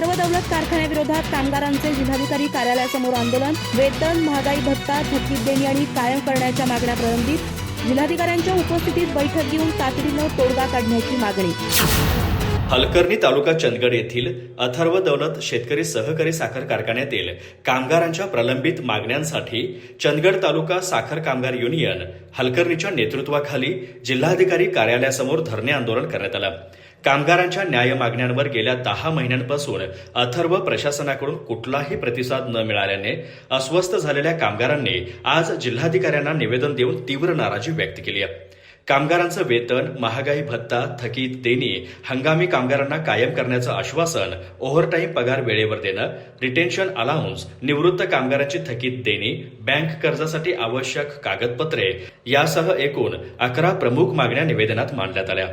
अथर्व दौलत कारखान्याविरोधात कामगारांचे जिल्हाधिकारी कार्यालयासमोर आंदोलन वेतन महागाई भत्ता थकीत देणी आणि कायम करण्याच्या मागण्या प्रलंबित. जिल्हाधिकाऱ्यांच्या उपस्थितीत बैठक घेऊन तातडीनं तोडगा काढण्याची मागणी. हलकर्णी तालुका चंदगड येथील अथर्व दौलत शेतकरी सहकारी साखर कारखान्यातील कामगारांच्या प्रलंबित मागण्यांसाठी चंदगड तालुका साखर कामगार युनियन हलकर्णीच्या नेतृत्वाखाली जिल्हाधिकारी कार्यालयासमोर धरणे आंदोलन करण्यात आलं. कामगारांच्या न्याय मागण्यांवर गेल्या दहा महिन्यांपासून अथर्व प्रशासनाकडून कुठलाही प्रतिसाद न मिळाल्याने अस्वस्थ झालेल्या कामगारांनी आज जिल्हाधिकाऱ्यांना निवेदन देऊन तीव्र नाराजी व्यक्त केली आहे. कामगारांचं वेतन महागाई भत्ता थकीत देणी हंगामी कामगारांना कायम करण्याचं आश्वासन ओव्हरटाईम पगार वेळेवर देणं रिटेन्शन अलाउन्स निवृत्त कामगारांची थकीत देणी बँक कर्जासाठी आवश्यक कागदपत्रे यासह एकूण अकरा प्रमुख मागण्या निवेदनात मांडण्यात आल्या.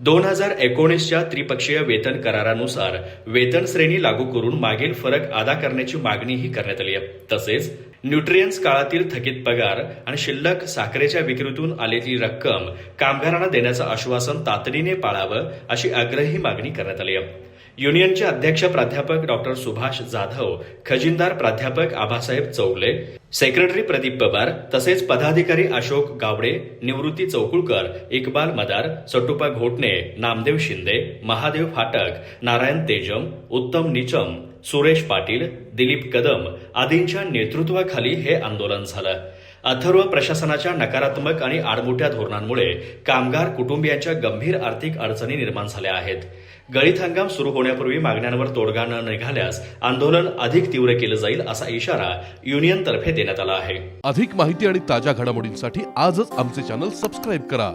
दोन हजार एकोणीसच्या त्रिपक्षीय वेतन करारानुसार वेतन श्रेणी लागू करून मागील फरक अदा करण्याची मागणीही करण्यात आली आहे. तसेच न्यूट्रियन्स काळातील थकीत पगार आणि शिल्लक साखरेच्या विक्रीतून आलेली रक्कम कामगारांना देण्याचं आश्वासन तातडीने पाळावं अशी आग्रही मागणी करण्यात आली आहे. युनियनचे अध्यक्ष प्राध्यापक डॉक्टर सुभाष जाधव खजिनदार प्राध्यापक आबासाहेब चौगले सेक्रेटरी प्रदीप पवार तसेच पदाधिकारी अशोक गावडे निवृत्ती चौकुळकर इकबाल मदार सटुपा घोटणे नामदेव शिंदे महादेव फाटक नारायण तेजम उत्तम निचम सुरेश पाटील दिलीप कदम आदींच्या नेतृत्वाखाली हे आंदोलन झालं. अथर्व प्रशासनाच्या नकारात्मक आणि आडमोठ्या धोरणांमुळे कामगार कुटुंबियांच्या गंभीर आर्थिक अडचणी निर्माण झाल्या आहेत. गळीत हंगाम सुरू होण्यापूर्वी मागण्यांवर तोडगा न निघाल्यास आंदोलन अधिक तीव्र केलं जाईल असा इशारा युनियनतर्फे देण्यात आला आहे. अधिक माहिती आणि ताज्या घडामोडींसाठी आजच आमचे चॅनल सबस्क्राईब करा.